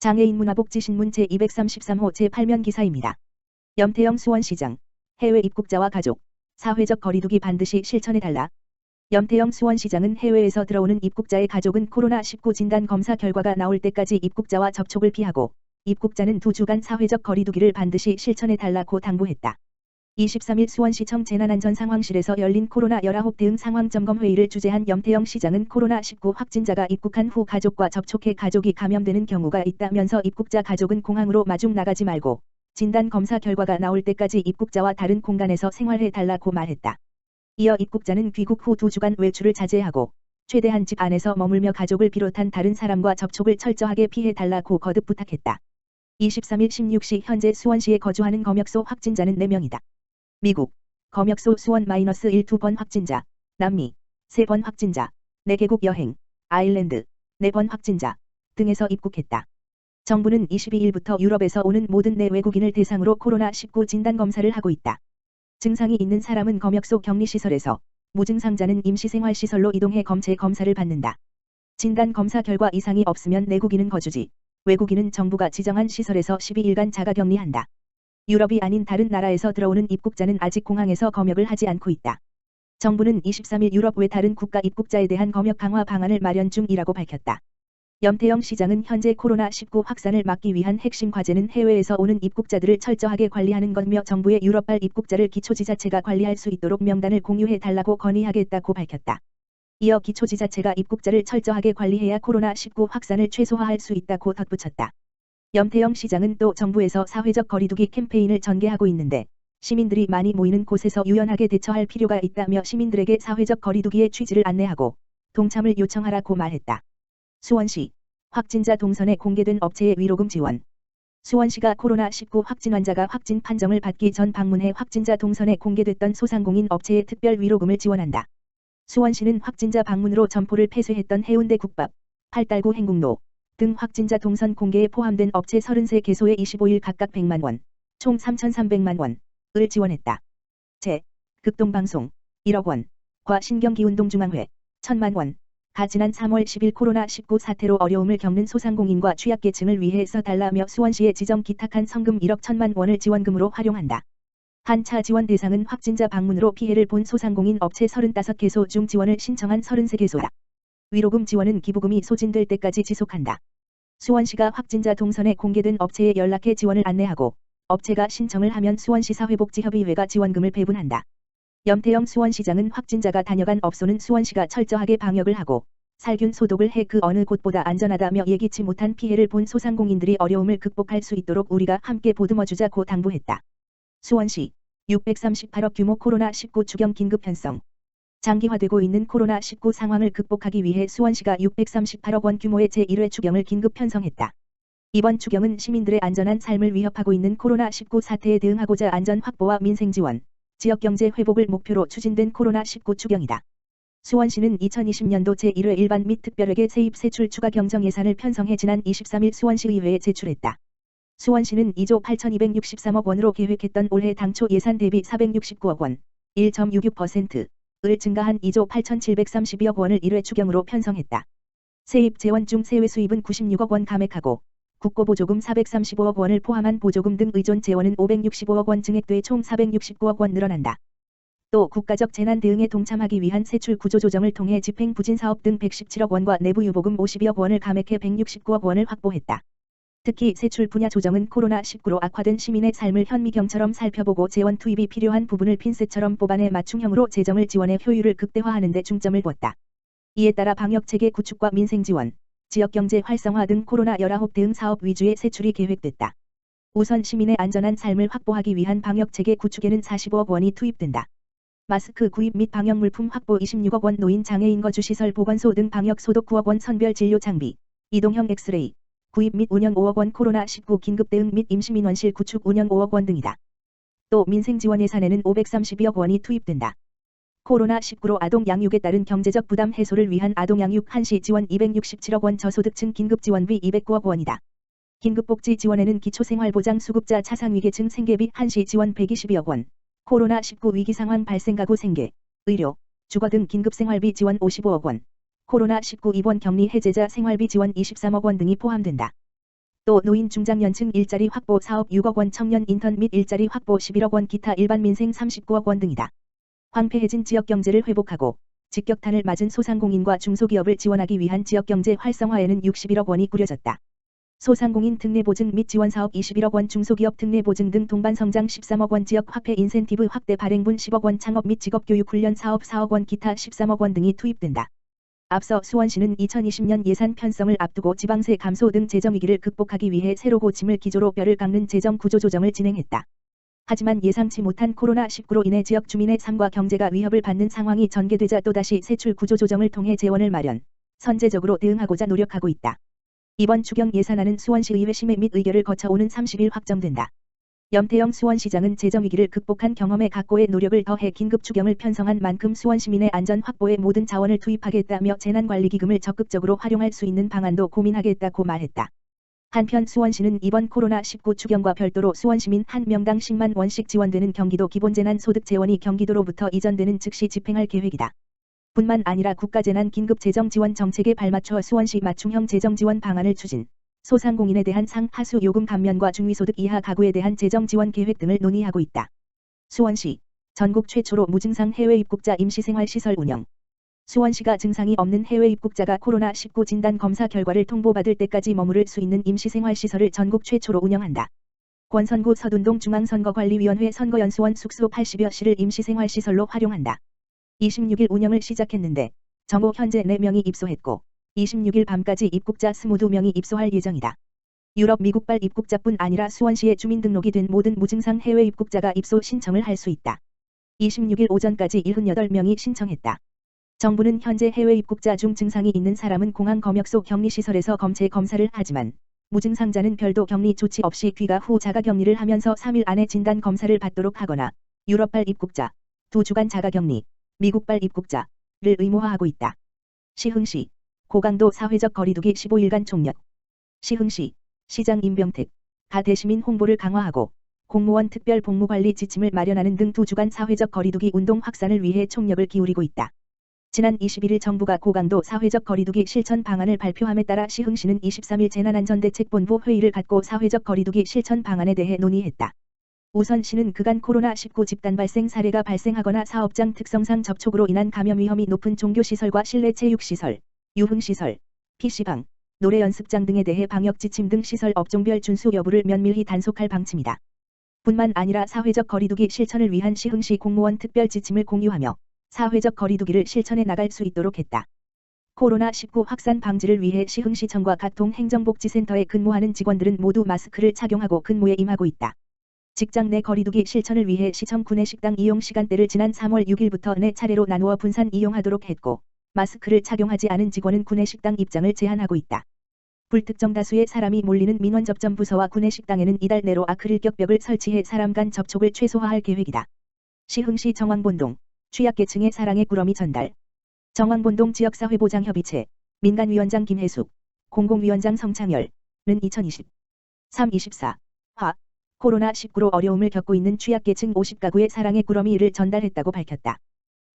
장애인 문화복지신문 제233호 제8면 기사입니다. 염태영 수원시장 해외 입국자와 가족 사회적 거리두기 반드시 실천해달라. 염태영 수원시장은 해외에서 들어오는 입국자의 가족은 코로나19 진단 검사 결과가 나올 때까지 입국자와 접촉을 피하고 입국자는 두 주간 사회적 거리두기를 반드시 실천해달라고 당부했다. 23일 수원시청 재난안전상황실에서 열린 코로나 19 대응 상황점검 회의를 주재한 염태영 시장은 코로나19 확진자가 입국한 후 가족과 접촉해 가족이 감염되는 경우가 있다면서 입국자 가족은 공항으로 마중 나가지 말고 진단 검사 결과가 나올 때까지 입국자와 다른 공간에서 생활해 달라고 말했다. 이어 입국자는 귀국 후 두 주간 외출을 자제하고 최대한 집 안에서 머물며 가족을 비롯한 다른 사람과 접촉을 철저하게 피해 달라고 거듭 부탁했다. 23일 16시 현재 수원시에 거주하는 검역소 확진자는 4명이다. 미국, 검역소 수원 마이너스 1 2번 확진자, 남미, 3번 확진자, 4개국 여행, 아일랜드, 4번 확진자 등에서 입국했다. 정부는 22일부터 유럽에서 오는 모든 내외국인을 대상으로 코로나19 진단검사를 하고 있다. 증상이 있는 사람은 검역소 격리시설에서, 무증상자는 임시생활시설로 이동해 검체 검사를 받는다. 진단검사 결과 이상이 없으면 내국인은 거주지, 외국인은 정부가 지정한 시설에서 12일간 자가격리한다. 유럽이 아닌 다른 나라에서 들어오는 입국자는 아직 공항에서 검역을 하지 않고 있다. 정부는 23일 유럽 외 다른 국가 입국자에 대한 검역 강화 방안을 마련 중이라고 밝혔다. 염태영 시장은 현재 코로나19 확산을 막기 위한 핵심 과제는 해외에서 오는 입국자들을 철저하게 관리하는 것며 정부의 유럽발 입국자를 기초지자체가 관리할 수 있도록 명단을 공유해 달라고 건의하겠다고 밝혔다. 이어 기초지자체가 입국자를 철저하게 관리해야 코로나19 확산을 최소화할 수 있다고 덧붙였다. 염태영 시장은 또 정부에서 사회적 거리두기 캠페인을 전개하고 있는데 시민들이 많이 모이는 곳에서 유연하게 대처할 필요가 있다며 시민들에게 사회적 거리두기의 취지를 안내하고 동참을 요청하라고 말했다. 수원시 확진자 동선에 공개된 업체의 위로금 지원 수원시가 코로나19 확진 환자가 확진 판정을 받기 전 방문해 확진자 동선에 공개됐던 소상공인 업체의 특별 위로금을 지원한다. 수원시는 확진자 방문으로 점포를 폐쇄했던 해운대 국밥, 팔달구 행궁로, 등 확진자 동선 공개에 포함된 업체 33개소에 25일 각각 100만 원, 총 3,300만 원을 지원했다. 제, 극동방송, 1억 원, 과 신경기운동중앙회, 1천만 원, 가 지난 3월 10일 코로나19 사태로 어려움을 겪는 소상공인과 취약계층을 위해 써달라며 수원시에 지정 기탁한 성금 1억 1천만 원을 지원금으로 활용한다. 한차 지원 대상은 확진자 방문으로 피해를 본 소상공인 업체 35개소 중 지원을 신청한 33개소다. 위로금 지원은 기부금이 소진될 때까지 지속한다. 수원시가 확진자 동선에 공개된 업체에 연락해 지원을 안내하고 업체가 신청을 하면 수원시 사회복지협의회가 지원금을 배분한다. 염태영 수원시장은 확진자가 다녀간 업소는 수원시가 철저하게 방역을 하고 살균 소독을 해 그 어느 곳보다 안전하다며 예기치 못한 피해를 본 소상공인들이 어려움을 극복할 수 있도록 우리가 함께 보듬어주자고 당부했다. 수원시 638억 규모 코로나19 추경 긴급 편성 장기화되고 있는 코로나19 상황을 극복하기 위해 수원시가 638억 원 규모의 제1회 추경을 긴급 편성했다. 이번 추경은 시민들의 안전한 삶을 위협하고 있는 코로나19 사태에 대응하고자 안전 확보와 민생 지원, 지역경제 회복을 목표로 추진된 코로나19 추경이다. 수원시는 2020년도 제1회 일반 및 특별회계 세입 세출 추가 경정 예산을 편성해 지난 23일 수원시의회에 제출했다. 수원시는 2조 8,263억 원으로 계획했던 올해 당초 예산 대비 469억 원, 1.66%, 을 증가한 2조 8,732억 원을 1회 추경으로 편성했다. 세입 재원 중 세외 수입은 96억 원 감액하고 국고보조금 435억 원을 포함한 보조금 등 의존 재원은 565억 원 증액돼 총 469억 원 늘어난다. 또 국가적 재난 대응에 동참하기 위한 세출 구조 조정을 통해 집행 부진 사업 등 117억 원과 내부 유보금 52억 원을 감액해 169억 원을 확보했다. 특히 세출 분야 조정은 코로나19로 악화된 시민의 삶을 현미경처럼 살펴보고 재원 투입이 필요한 부분을 핀셋처럼 뽑아내 맞춤형으로 재정을 지원해 효율을 극대화하는 데 중점을 뒀다. 이에 따라 방역체계 구축과 민생 지원, 지역경제 활성화 등 코로나19 대응 사업 위주의 세출이 계획됐다. 우선 시민의 안전한 삶을 확보하기 위한 방역체계 구축에는 45억 원이 투입된다. 마스크 구입 및 방역물품 확보 26억 원 노인 장애인 거주시설 보건소 등 방역 소독 9억 원 선별 진료 장비, 이동형 엑스레이, 구입 및 운영 5억 원 코로나19 긴급 대응 및 임시민원실 구축 운영 5억 원 등이다. 또 민생지원 예산에는 532억 원이 투입된다. 코로나19로 아동 양육에 따른 경제적 부담 해소를 위한 아동 양육 한시 지원 267억 원 저소득층 긴급 지원비 209억 원이다. 긴급복지 지원에는 기초생활보장 수급자 차상위계층 생계비 한시 지원 122억 원, 코로나19 위기상황 발생 가구 생계, 의료, 주거 등 긴급생활비 지원 55억 원, 코로나19 입원 격리 해제자 생활비 지원 23억 원 등이 포함된다. 또 노인 중장년층 일자리 확보 사업 6억 원 청년 인턴 및 일자리 확보 11억 원 기타 일반 민생 39억 원 등이다. 황폐해진 지역 경제를 회복하고 직격탄을 맞은 소상공인과 중소기업을 지원하기 위한 지역경제 활성화에는 61억 원이 꾸려졌다. 소상공인 특례 보증 및 지원 사업 21억 원 중소기업 특례 보증 등 동반 성장 13억 원 지역 화폐 인센티브 확대 발행분 10억 원 창업 및 직업 교육 훈련 사업 4억 원 기타 13억 원 등이 투입된다. 앞서 수원시는 2020년 예산 편성을 앞두고 지방세 감소 등 재정위기를 극복하기 위해 새로 고침을 기조로 뼈를 깎는 재정 구조 조정을 진행했다. 하지만 예상치 못한 코로나19로 인해 지역 주민의 삶과 경제가 위협을 받는 상황이 전개되자 또다시 세출 구조 조정을 통해 재원을 마련, 선제적으로 대응하고자 노력하고 있다. 이번 추경 예산안은 수원시의회 심의 및 의결을 거쳐 오는 30일 확정된다. 염태영 수원시장은 재정위기를 극복한 경험에 각고의 노력을 더해 긴급 추경을 편성한 만큼 수원시민의 안전 확보에 모든 자원을 투입하겠다며 재난관리기금을 적극적으로 활용할 수 있는 방안도 고민하겠다고 말했다. 한편 수원시는 이번 코로나19 추경과 별도로 수원시민 1명당 10만 원씩 지원되는 경기도 기본재난소득 재원이 경기도로부터 이전되는 즉시 집행할 계획이다. 뿐만 아니라 국가재난 긴급재정지원 정책에 발맞춰 수원시 맞춤형 재정지원 방안을 추진, 소상공인에 대한 상하수 요금 감면과 중위소득 이하 가구에 대한 재정 지원 계획 등을 논의하고 있다. 수원시 전국 최초로 무증상 해외 입국자 임시생활시설 운영 수원시가 증상이 없는 해외 입국자가 코로나19 진단 검사 결과를 통보받을 때까지 머무를 수 있는 임시생활시설을 전국 최초로 운영한다. 권선구 서둔동 중앙선거관리위원회 선거연수원 숙소 80여 시를 임시생활시설로 활용한다. 26일 운영을 시작했는데 정오 현재 4명이 입소했고 26일 밤까지 입국자 22명이 입소할 예정이다. 유럽 미국발 입국자뿐 아니라 수원시에 주민등록이 된 모든 무증상 해외 입국자가 입소 신청을 할 수 있다. 26일 오전까지 78명이 신청했다. 정부는 현재 해외 입국자 중 증상이 있는 사람은 공항 검역소 격리시설에서 검체 검사를 하지만 무증상자는 별도 격리 조치 없이 귀가 후 자가 격리를 하면서 3일 안에 진단 검사를 받도록 하거나 유럽발 입국자, 두 주간 자가 격리, 미국발 입국자를 의무화하고 있다. 시흥시 고강도 사회적 거리두기 15일간 총력 시흥시 시장 임병택 가 대시민 홍보를 강화하고 공무원 특별 복무관리 지침을 마련하는 등 두 주간 사회적 거리두기 운동 확산을 위해 총력을 기울이고 있다. 지난 21일 정부가 고강도 사회적 거리두기 실천 방안을 발표함에 따라 시흥시는 23일 재난안전대책본부 회의를 갖고 사회적 거리두기 실천 방안에 대해 논의했다. 우선 시는 그간 코로나19 집단 발생 사례가 발생하거나 사업장 특성상 접촉으로 인한 감염 위험이 높은 종교시설과 실내 체육시설, 유흥시설, PC방, 노래 연습장 등에 대해 방역 지침 등 시설 업종별 준수 여부를 면밀히 단속할 방침이다. 뿐만 아니라 사회적 거리두기 실천을 위한 시흥시 공무원 특별 지침을 공유하며 사회적 거리두기를 실천해 나갈 수 있도록 했다. 코로나19 확산 방지를 위해 시흥시청과 각 동 행정복지센터에 근무하는 직원들은 모두 마스크를 착용하고 근무에 임하고 있다. 직장 내 거리두기 실천을 위해 시청 구내 식당 이용 시간대를 지난 3월 6일부터 네 차례로 나누어 분산 이용하도록 했고 마스크를 착용하지 않은 직원은 구내 식당 입장을 제한하고 있다. 불특정 다수의 사람이 몰리는 민원 접점 부서와 구내 식당에는 이달 내로 아크릴 격벽을 설치해 사람 간 접촉을 최소화할 계획이다. 시흥시 정왕본동 취약계층의 사랑의 꾸러미 전달 정왕본동 지역사회보장협의체 민간위원장 김혜숙 공공위원장 성창열은 2020 324 화 코로나19로 어려움을 겪고 있는 취약계층 50가구의 사랑의 꾸러미 를 전달했다고 밝혔다.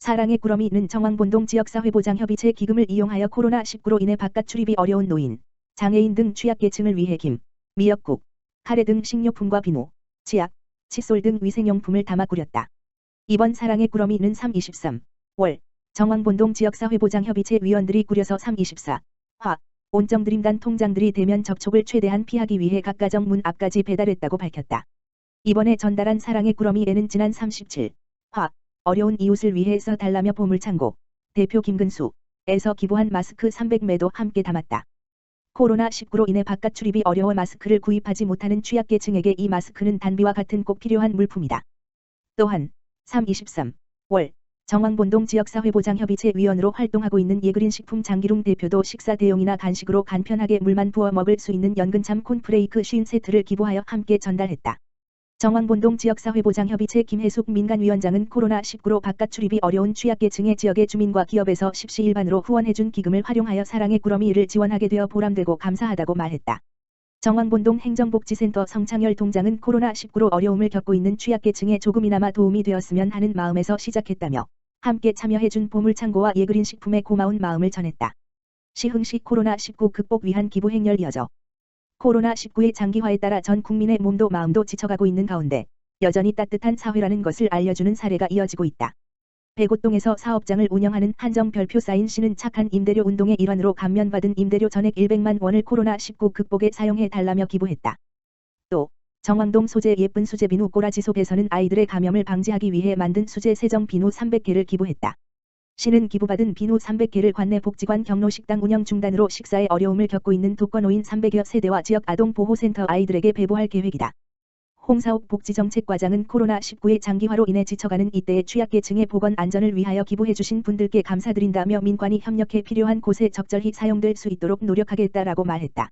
사랑의 꾸러미 는 정왕본동 지역사회보장협의체 기금을 이용하여 코로나19로 인해 바깥 출입이 어려운 노인, 장애인 등 취약계층을 위해 김, 미역국, 카레 등 식료품과 비누, 치약, 칫솔 등 위생용품을 담아 꾸렸다. 이번 사랑의 꾸러미는 323, 월, 정왕본동 지역사회보장협의체 위원들이 꾸려서 324, 화, 온정드림단 통장들이 대면 접촉을 최대한 피하기 위해 각 가정 문 앞까지 배달했다고 밝혔다. 이번에 전달한 사랑의 꾸러미에는 지난 37, 화, 어려운 이웃을 위해서 달라며 보물창고, 대표 김근수에서 기부한 마스크 300매도 함께 담았다. 코로나19로 인해 바깥 출입이 어려워 마스크를 구입하지 못하는 취약계층에게 이 마스크는 단비와 같은 꼭 필요한 물품이다. 또한 323, 월, 정왕본동 지역사회보장협의체 위원으로 활동하고 있는 예그린 식품 장기룽 대표도 식사 대용이나 간식으로 간편하게 물만 부어 먹을 수 있는 연근참 콘프레이크 50세트를 기부하여 함께 전달했다. 정왕본동 지역사회보장협의체 김혜숙 민간위원장은 코로나19로 바깥 출입이 어려운 취약계층의 지역의 주민과 기업에서 십시일반으로 후원해준 기금을 활용하여 사랑의 꾸러미 이를 지원하게 되어 보람되고 감사하다고 말했다. 정왕본동 행정복지센터 성창열 동장은 코로나19로 어려움을 겪고 있는 취약계층에 조금이나마 도움이 되었으면 하는 마음에서 시작했다며 함께 참여해준 보물창고와 예그린 식품에 고마운 마음을 전했다. 시흥시 코로나19 극복 위한 기부 행렬 이어져 코로나19의 장기화에 따라 전 국민의 몸도 마음도 지쳐가고 있는 가운데 여전히 따뜻한 사회라는 것을 알려주는 사례가 이어지고 있다. 백오동에서 사업장을 운영하는 한정 별표 사인 씨는 착한 임대료 운동의 일환으로 감면받은 임대료 전액 100만 원을 코로나19 극복에 사용해 달라며 기부했다. 또 정왕동 소재 예쁜 수제 비누 꼬라지 속에서는 아이들의 감염을 방지하기 위해 만든 수제 세정 비누 300개를 기부했다. 시는 기부받은 비누 300개를 관내 복지관 경로식당 운영 중단으로 식사에 어려움을 겪고 있는 독거노인 300여 세대와 지역 아동보호센터 아이들에게 배부할 계획이다. 홍사옥 복지정책과장은 코로나19의 장기화로 인해 지쳐가는 이때의 취약계층의 보건 안전을 위하여 기부해주신 분들께 감사드린다며 민관이 협력해 필요한 곳에 적절히 사용될 수 있도록 노력하겠다라고 말했다.